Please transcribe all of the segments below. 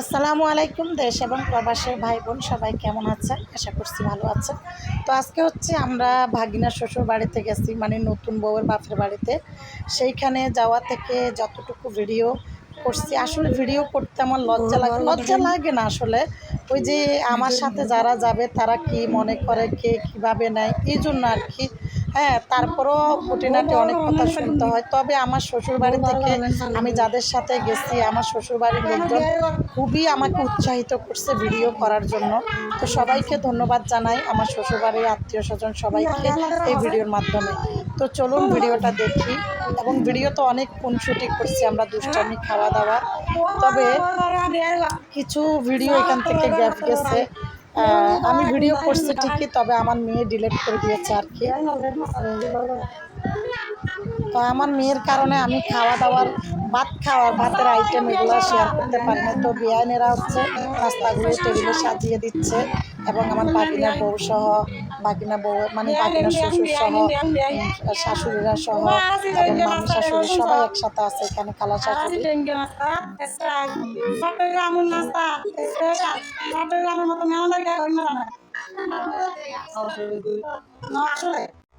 আসসালামু আলাইকুম দেশ এবং প্রবাসের ভাই বোন সবাই কেমন আছেন? আশা করছি ভালো আছেন। তো আজকে হচ্ছে আমরা ভাগিনা শ্বশুর বাড়িতে গেছি মানে নতুন বউয়ের বাপের বাড়িতে। সেইখানে যাওয়া থেকে যতটুকু ভিডিও করছি আসলে ভিডিও করতে আমার লজ্জা লাগে লজ্জা লাগে না আসলে। ওই যে আমার সাথে যারা যাবে তারা কি মনে করে কে কীভাবে নেয়? এই জন্য আর কি হ্যাঁ তারপরও খুঁটিনাটি অনেক কথা শুনতে হয়। তবে আমার শ্বশুর বাড়ি থেকে আমি যাদের সাথে গেছি, আমার শ্বশুর বাড়ির লোকজন খুবই আমাকে উৎসাহিত করছে ভিডিও করার জন্য। তো সবাইকে ধন্যবাদ জানাই, আমার শ্বশুর বাড়ির আত্মীয় স্বজন সবাইকে এই ভিডিওর মাধ্যমে। তো চলুন ভিডিওটা দেখি। এবং ভিডিও তো অনেক খুনসুটি করছি আমরা, দুষ্টামি, খাওয়া দাওয়া। তবে কিছু ভিডিও এখান থেকে গ্যাপ গেছে। আমি ভিডিও করছি ঠিকই তবে আমার মেয়ে ডিলেট করে দিয়েছে আর কি। তো আমার মেয়ের কারণে আমি খাওয়া দাওয়ার ভাত খাওয়ার ভাতের আইটেম এগুলো শেয়ার করতে পারি না তো বিয়ানেরা হচ্ছে রাস্তাগুলো টেবিলে সাজিয়ে দিচ্ছে। এবং আমার পাকিনা বউ সহ পাকিনা বউ মানে পাকিনা শ্বশুর সহ শাশুড়িরা সহ এবং মামি শাশুড়ি সবাই একসাথে আছে এখানে খালা শাশুড়ি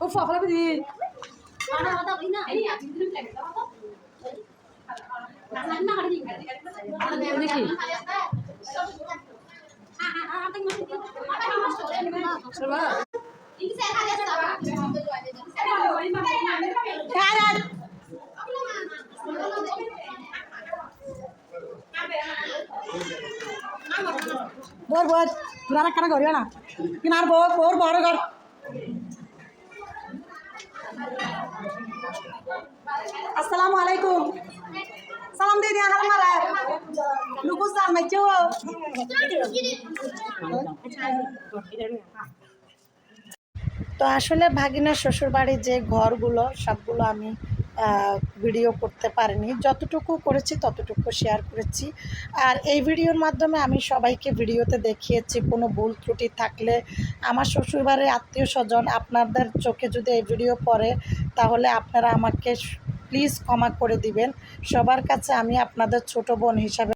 ও ফফলা দি বোর বোর তোরা কাটা করিও না কিনার বোর বোর বড় কর আসসালামু আলাইকুম। সালাম দিয়ে দিয়া হার মারা লুকু সাল মাইছো তো আসলে ভাগিনার শ্বশুর বাড়ির যে ঘরগুলো, সবগুলো আমি ভিডিও করতে পারিনি। যতটুকু করেছি ততটুকু শেয়ার করেছি। আর এই ভিডিওর মাধ্যমে আমি সবাইকে ভিডিওতে দেখিয়েছি, কোনো ভুল ত্রুটি থাকলে আমার শ্বশুরবাড়ির আত্মীয় স্বজন আপনাদের চোখে যদি এই ভিডিও পড়ে, তাহলে আপনারা আমাকে প্লিজ ক্ষমা করে দিবেন। সবার কাছে আমি আপনাদের ছোট বোন হিসাবে